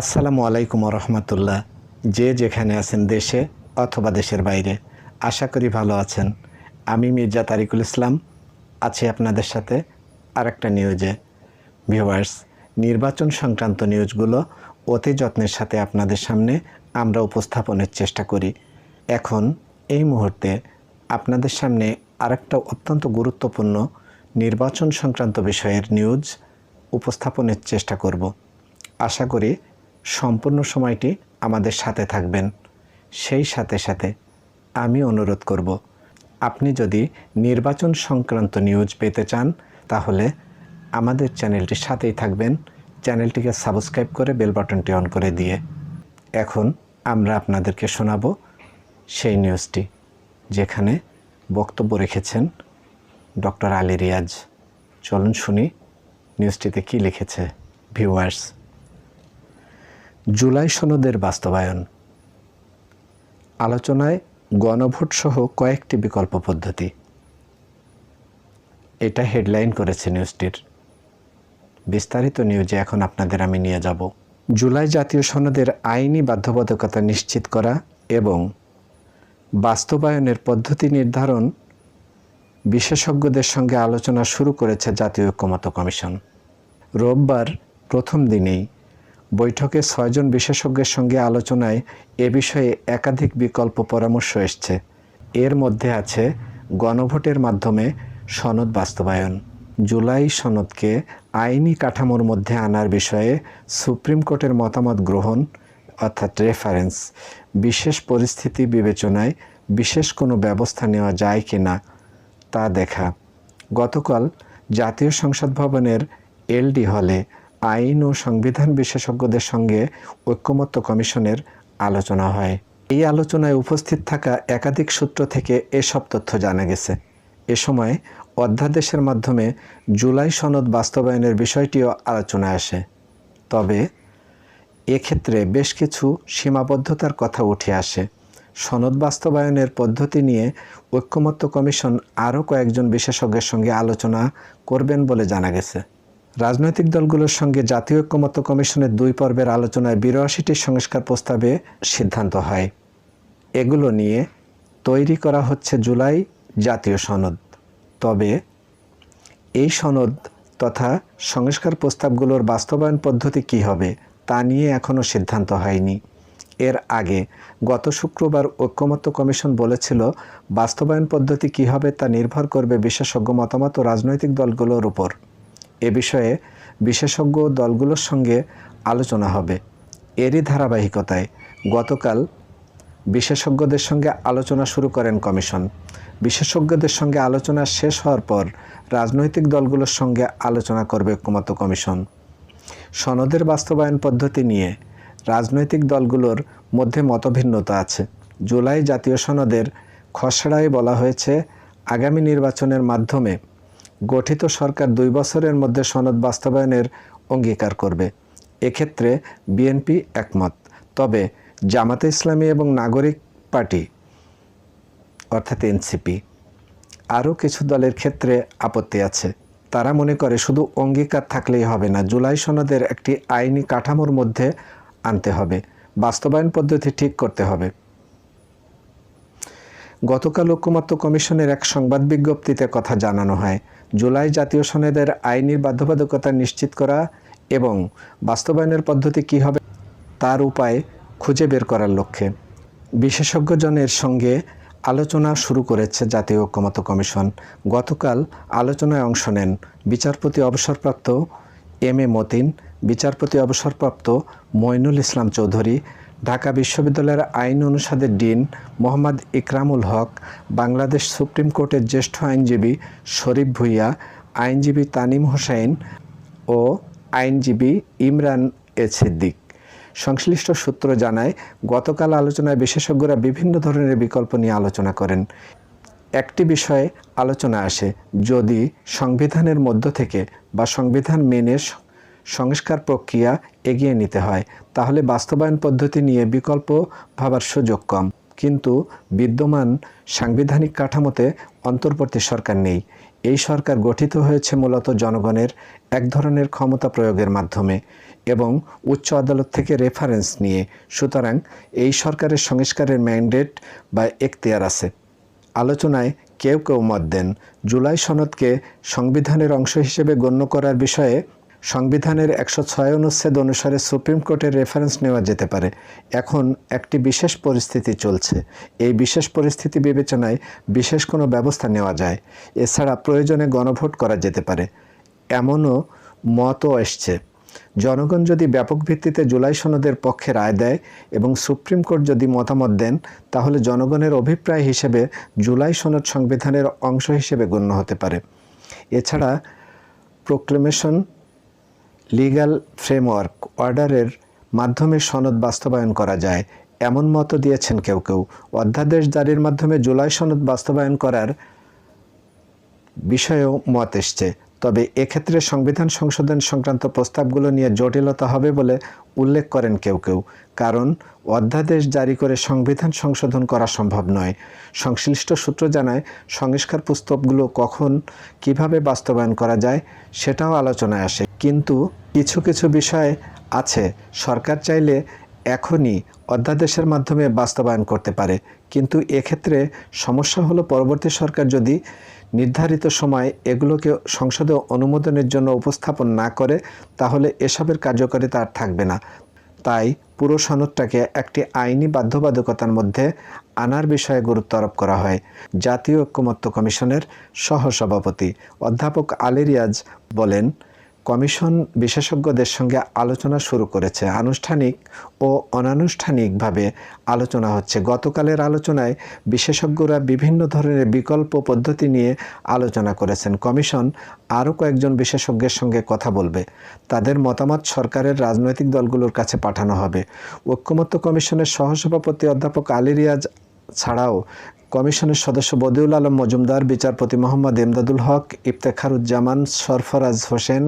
আসসালামু আলাইকুম রহমতুল্লাহ। যে যেখানে আছেন দেশে অথবা দেশের বাইরে, আশা করি ভালো আছেন। আমি মির্জা তারিকুল ইসলাম, আছি আপনাদের সাথে আরেকটা নিউজে। ভিউয়ার্স, নির্বাচন সংক্রান্ত নিউজগুলো অতি যত্নের সাথে আপনাদের সামনে আমরা উপস্থাপনের চেষ্টা করি। এখন, এই মুহূর্তে আপনাদের সামনে আরেকটা অত্যন্ত গুরুত্বপূর্ণ নির্বাচন সংক্রান্ত বিষয়ের নিউজ উপস্থাপনের চেষ্টা করব। আশা করি সম্পূর্ণ সময়টি আমাদের সাথে থাকবেন। সেই সাথে সাথে আমি অনুরোধ করব, আপনি যদি নির্বাচন সংক্রান্ত নিউজ পেতে চান, তাহলে আমাদের চ্যানেলটির সাথেই থাকবেন। চ্যানেলটিকে সাবস্ক্রাইব করে বেল বাটনটি অন করে দিয়ে। এখন আমরা আপনাদেরকে শোনাব সেই নিউজটি, যেখানে বক্তব্য রেখেছেন ডক্টর আলী রিয়াজ। চলুন শুনি নিউজটিতে কি লিখেছে ভিউয়ার্স। জুলাই সনদের বাস্তবায়ন। আলোচনায় গণভোট সহ কয়েকটি বিকল্প পদ্ধতি। এটা হেডলাইন করেছে নিউজটির। বিস্তারিত নিউজে এখন আপনাদের আমি নিয়ে যাব। জুলাই জাতীয় সনদের আইনি বাধ্যবাধকতা নিশ্চিত করা এবং বাস্তবায়নের পদ্ধতি নির্ধারণ বিশেষজ্ঞদের সঙ্গে আলোচনা শুরু করেছে জাতীয় ঐক্যমত কমিশন। রোববার প্রথম দিনেই বৈঠকে ছয়জন বিশেষজ্ঞের সঙ্গে আলোচনায় এ বিষয়ে একাধিক বিকল্প পরামর্শ এসছে। এর মধ্যে আছে গণভোটের মাধ্যমে সনদ বাস্তবায়ন। জুলাই সনদকে আইনি কাঠামোর মধ্যে আনার বিষয়ে সুপ্রিম কোর্টের মতামত গ্রহণ, অর্থাৎ রেফারেন্স, বিশেষ পরিস্থিতি বিবেচনায় বিশেষ কোনো ব্যবস্থা নেওয়া যায় কি না তা দেখা। গতকাল জাতীয় সংসদ ভবনের এলডি হলে আইন ও সংবিধান বিশেষজ্ঞদের সঙ্গে ঐক্যমত্য কমিশনের আলোচনা হয়। এই আলোচনায় উপস্থিত থাকা একাধিক সূত্র থেকে এসব তথ্য জানা গেছে। এ সময় অধ্যাদেশের মাধ্যমে জুলাই সনদ বাস্তবায়নের বিষয়টিও আলোচনায় আসে। তবে এক্ষেত্রে বেশ কিছু সীমাবদ্ধতার কথা উঠে আসে। সনদ বাস্তবায়নের পদ্ধতি নিয়ে ঐক্যমত্য কমিশন আরও কয়েকজন বিশেষজ্ঞের সঙ্গে আলোচনা করবেন বলে জানা গেছে। রাজনৈতিক দলগুলোর সঙ্গে জাতীয় ঐক্যমত্য কমিশনের দুই পর্বের আলোচনায় বিরাশিটি সংস্কার প্রস্তাবে সিদ্ধান্ত হয়। এগুলো নিয়ে তৈরি করা হচ্ছে জুলাই জাতীয় সনদ। তবে এই সনদ তথা সংস্কার প্রস্তাবগুলোর বাস্তবায়ন পদ্ধতি কী হবে তা নিয়ে এখনও সিদ্ধান্ত হয়নি। এর আগে গত শুক্রবার ঐক্যমত্য কমিশন বলেছিল, বাস্তবায়ন পদ্ধতি কী হবে তা নির্ভর করবে বিশেষজ্ঞ মতামত ও রাজনৈতিক দলগুলোর উপর। এ বিষয়ে বিশেষজ্ঞ দলগুলোর সঙ্গে আলোচনা হবে। এরই ধারাবাহিকতায় গতকাল বিশেষজ্ঞদের সঙ্গে আলোচনা শুরু করেন কমিশন। বিশেষজ্ঞদের সঙ্গে আলোচনা শেষ হওয়ার পর রাজনৈতিক দলগুলোর সঙ্গে আলোচনা করবে ঐক্যমত্য কমিশন। সনদের বাস্তবায়ন পদ্ধতি নিয়ে রাজনৈতিক দলগুলোর মধ্যে মতভিন্নতা আছে। জুলাই জাতীয় সনদের খসড়ায় বলা হয়েছে, আগামী নির্বাচনের মাধ্যমে গঠিত সরকার দুই বছরের মধ্যে সনদ বাস্তবায়নের অঙ্গীকার করবে। এক্ষেত্রে বিএনপি একমত। তবে জামাতে ইসলামী এবং নাগরিক পার্টি, অর্থাৎ এনসিপি, আরও কিছু দলের ক্ষেত্রে আপত্তি আছে। তারা মনে করে শুধু অঙ্গীকার থাকলেই হবে না, জুলাই সনদের একটি আইনি কাঠামোর মধ্যে আনতে হবে। বাস্তবায়ন পদ্ধতি ঠিক করতে হবে। গতকাল ঐক্যমত্য কমিশনের এক সংবাদ বিজ্ঞপ্তিতে কথা জানানো হয় জুলাই জাতীয় সনদের আইনি বাধ্যবাধকতা নিশ্চিত করা এবং বাস্তবায়নের পদ্ধতি কী হবে তার উপায় খুঁজে বের করার লক্ষ্যে। বিশেষজ্ঞজনের সঙ্গে আলোচনা শুরু করেছে জাতীয় ঐক্যমত্য কমিশন। গতকাল আলোচনায় অংশ নেন বিচারপতি অবসরপ্রাপ্ত এম এ মতিন, বিচারপতি অবসরপ্রাপ্ত মইনুল ইসলাম চৌধুরী ঢাকা বিশ্ববিদ্যালয়ের আইন অনুষদের ডিন মোহাম্মদ ইকরামুল হক, বাংলাদেশ সুপ্রিম কোর্টের জ্যেষ্ঠ আইনজীবী শরীফ ভুইয়া, আইনজীবী তানিম হোসাইন ও আইনজীবী ইমরান এ সিদ্দিক। সংশ্লিষ্ট সূত্র জানায়, গতকাল আলোচনায় বিশেষজ্ঞরা বিভিন্ন ধরনের বিকল্প নিয়ে আলোচনা করেন। একটি বিষয়ে আলোচনা আসে, যদি সংবিধানের মধ্য থেকে বা সংবিধান মেনে সংস্কার প্রক্রিয়া এগিয়ে নিতে হয়, তাহলে বাস্তবায়ন পদ্ধতি নিয়ে বিকল্প ভাবার সুযোগ কম। কিন্তু বিদ্যমান সাংবিধানিক কাঠামোতে অন্তর্বর্তী সরকার নেই। এই সরকার গঠিত হয়েছে মূলত জনগণের এক ধরনের ক্ষমতা প্রয়োগের মাধ্যমে এবং উচ্চ আদালত থেকে রেফারেন্স নিয়ে। সুতরাং এই সরকারের সংস্কারের ম্যান্ডেট বা এখতিয়ার আছে। আলোচনায় কেউ কেউ মত দেন, জুলাই সনদকে সংবিধানের অংশ হিসেবে গণ্য করার বিষয়ে সংবিধানের একশো ছয় অনুচ্ছেদ অনুসারে সুপ্রিম কোর্টের রেফারেন্স নেওয়া যেতে পারে। এখন একটি বিশেষ পরিস্থিতি চলছে। এই বিশেষ পরিস্থিতি বিবেচনায় বিশেষ কোনো ব্যবস্থা নেওয়া যায়। এছাড়া প্রয়োজনে গণভোট করা যেতে পারে। এমনও মতও এসছে। জনগণ যদি ব্যাপক ভিত্তিতে জুলাই সনদের পক্ষে রায় দেয় এবং সুপ্রিম কোর্ট যদি মতামত দেন, তাহলে জনগণের অভিপ্রায় হিসেবে জুলাই সনদ সংবিধানের অংশ হিসেবে গণ্য হতে পারে। এছাড়া প্রোক্লেমেশন লিগ্যাল ফ্রেমওয়ার্ক অর্ডারের মাধ্যমে সনদ বাস্তবায়ন করা যায়, এমন মত দিয়েছেন কেউ কেউ। অধ্যাদেশ জারির মাধ্যমে জুলাই সনদ বাস্তবায়ন করার বিষয়েও মত এসছে। তবে এক্ষেত্রে সংবিধান সংশোধন সংক্রান্ত প্রস্তাবগুলো নিয়ে জটিলতা হবে বলে উল্লেখ করেন কেউ কেউ। কারণ, অধ্যাদেশ জারি করে সংবিধান সংশোধন করা সম্ভব নয়। সংশ্লিষ্ট সূত্র জানায়, সংস্কার পুস্তকগুলো কখন কীভাবে বাস্তবায়ন করা যায় সেটাও আলোচনায় আসে। কিন্তু কিছু কিছু বিষয় আছে। সরকার চাইলে এখনই অধ্যাদেশের মাধ্যমে বাস্তবায়ন করতে পারে। কিন্তু এক্ষেত্রে সমস্যা হলো পরবর্তী সরকার যদি নির্ধারিত সময় এগুলোকে সংসদে অনুমোদনের জন্য উপস্থাপন না করে, তাহলে এসবের কার্যকারিতা আর থাকবে না। তাই পুরো সনদটাকে একটি আইনি বাধ্যবাধকতার মধ্যে আনার বিষয়ে গুরুত্ব আরোপ করা হয়। জাতীয় ঐক্যমত্য কমিশনের সহসভাপতি অধ্যাপক আলী রিয়াজ বলেন কমিশন বিশেষজ্ঞদের সঙ্গে আলোচনা শুরু করেছে। আনুষ্ঠানিক ও অনানুষ্ঠানিকভাবে আলোচনা হচ্ছে। গতকালের আলোচনায় বিশেষজ্ঞরা বিভিন্ন ধরনের বিকল্প পদ্ধতি নিয়ে আলোচনা করেছেন। কমিশন আরও কয়েকজন বিশেষজ্ঞের সঙ্গে কথা বলবে। তাদের মতামত সরকারের রাজনৈতিক দলগুলোর কাছে পাঠানো হবে। ঐক্যমত্য কমিশনের সহসভাপতি অধ্যাপক আলী রিয়াজ ছাড়াও কমিশনের সদস্য বদিউল আলম মজুমদার, বিচারপতি মোহাম্মদ এমদাদুল হক, ইফতেখারুজ্জামান সরফরাজ হোসেন,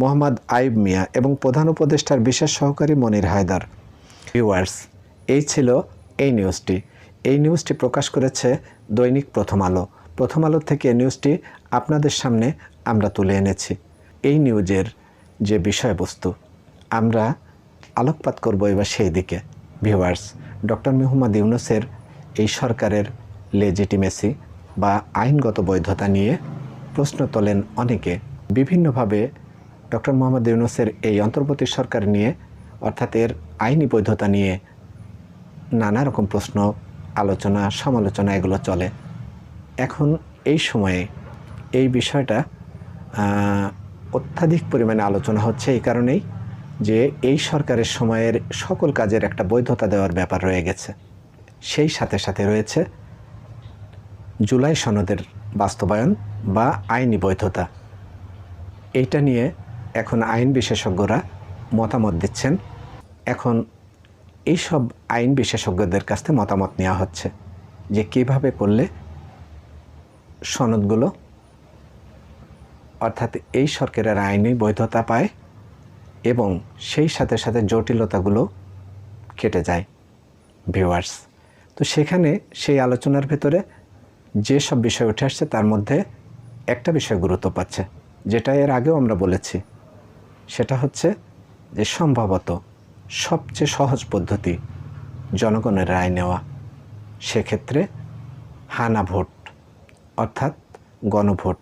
মোহাম্মদ আইব মিয়া এবং প্রধান উপদেষ্টার বিশেষ সহকারী মনির হায়দার। ভিউয়ার্স, এই ছিল এই নিউজটি। এই নিউজটি প্রকাশ করেছে দৈনিক প্রথম আলো। প্রথম আলো থেকে নিউজটি আপনাদের সামনে আমরা তুলে এনেছি। এই নিউজের যে বিষয়বস্তু, আমরা আলোকপাত করব এবার সেই দিকে ভিউয়ার্স, ডক্টর মোহাম্মদ ইউনুসের এই সরকারের লেজিটিমেসি বা আইনগত বৈধতা নিয়ে প্রশ্ন তোলেন অনেকে। বিভিন্নভাবে ডক্টর মোহাম্মদ ইউনুসের এই অন্তর্বর্তী সরকার নিয়ে, অর্থাৎ এর আইনি বৈধতা নিয়ে নানা রকম প্রশ্ন, আলোচনা, সমালোচনা এগুলো চলে। এখন এই সময়ে এই বিষয়টা অত্যাধিক পরিমাণে আলোচনা হচ্ছে এই কারণেই যে এই সরকারের সময়ের সকল কাজের একটা বৈধতা দেওয়ার ব্যাপার রয়ে গেছে। সেই সাথে সাথে রয়েছে জুলাই সনদের বাস্তবায়ন বা আইনি বৈধতা। এইটা নিয়ে এখন আইন বিশেষজ্ঞরা মতামত দিচ্ছেন। এখন এইসব আইন বিশেষজ্ঞদের কাছ থেকে মতামত নেওয়া হচ্ছে যে কীভাবে করলে সনদগুলো, অর্থাৎ এই সরকারের আইনি বৈধতা পায় এবং সেই সাথে সাথে জটিলতাগুলো কেটে যায় ভিউয়ার্স তো সেখানে সেই আলোচনার ভেতরে যেসব বিষয় উঠে আসছে, তার মধ্যে একটা বিষয় গুরুত্ব পাচ্ছে, যেটা এর আগেও আমরা বলেছি। সেটা হচ্ছে যে সম্ভবত সবচেয়ে সহজ পদ্ধতি জনগণের রায় নেওয়া। সেক্ষেত্রে হানা ভোট, অর্থাৎ গণভোট।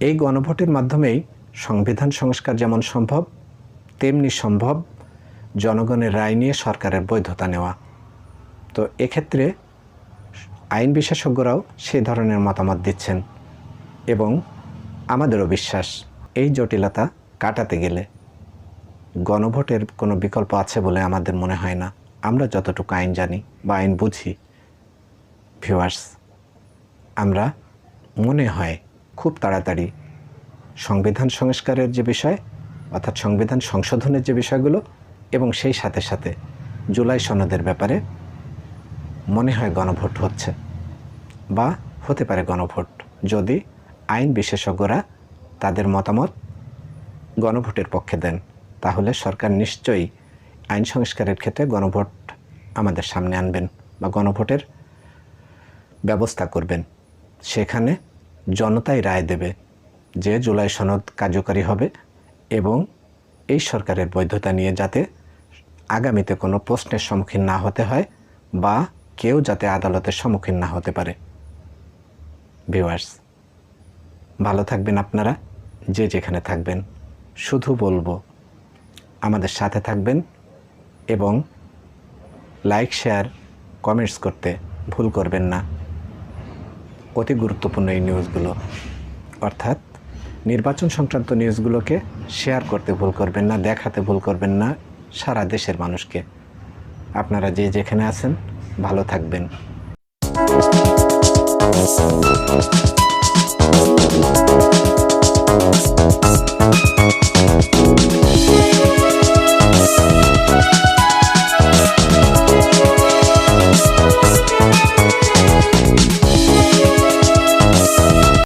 এই গণভোটের মাধ্যমেই সংবিধান সংস্কার যেমন সম্ভব, তেমনি সম্ভব জনগণের রায় নিয়ে সরকারের বৈধতা নেওয়া। তো এক্ষেত্রে আইন বিশেষজ্ঞরাও সেই ধরনের মতামত দিচ্ছেন এবং আমাদেরও বিশ্বাস, এই জটিলতা কাটাতে গেলে গণভোটের কোনো বিকল্প আছে বলে আমাদের মনে হয় না। আমরা যতটুকু আইন জানি বা আইন বুঝি ভিউয়ার্স আমরা মনে হয় খুব তাড়াতাড়ি সংবিধান সংস্কারের যে বিষয়, অর্থাৎ সংবিধান সংশোধনের যে বিষয়গুলো এবং সেই সাথে সাথে জুলাই সনদের ব্যাপারে মনে হয় গণভোট হচ্ছে। বা হতে পারে গণভোট। যদি আইন বিশেষজ্ঞরা তাদের মতামত গণভোটের পক্ষে দেন, তাহলে সরকার নিশ্চয়ই আইন সংস্কারের ক্ষেত্রে গণভোট আমাদের সামনে আনবেন বা গণভোটের ব্যবস্থা করবেন। সেখানে জনতাই রায় দেবে যে জুলাই সনদ কার্যকারী হবে এবং এই সরকারের বৈধতা নিয়ে যাতে আগামীতে কোনো প্রশ্নের সম্মুখীন না হতে হয় বা কেউ যাতে আদালতের সম্মুখীন না হতে পারে। ভিউয়ার্স, ভালো থাকবেন আপনারা, যে যেখানে থাকবেন। শুধু বলব, আমাদের সাথে থাকবেন এবং লাইক, শেয়ার, কমেন্টস করতে ভুল করবেন না। অতি গুরুত্বপূর্ণ এই নিউজগুলো। অর্থাৎ নির্বাচন সংক্রান্ত নিউজগুলোকে শেয়ার করতে ভুল করবেন না, দেখাতে ভুল করবেন না, সারা দেশের মানুষকে। আপনারা যে যেখানে আছেন, ভালো থাকবেন। Thank you.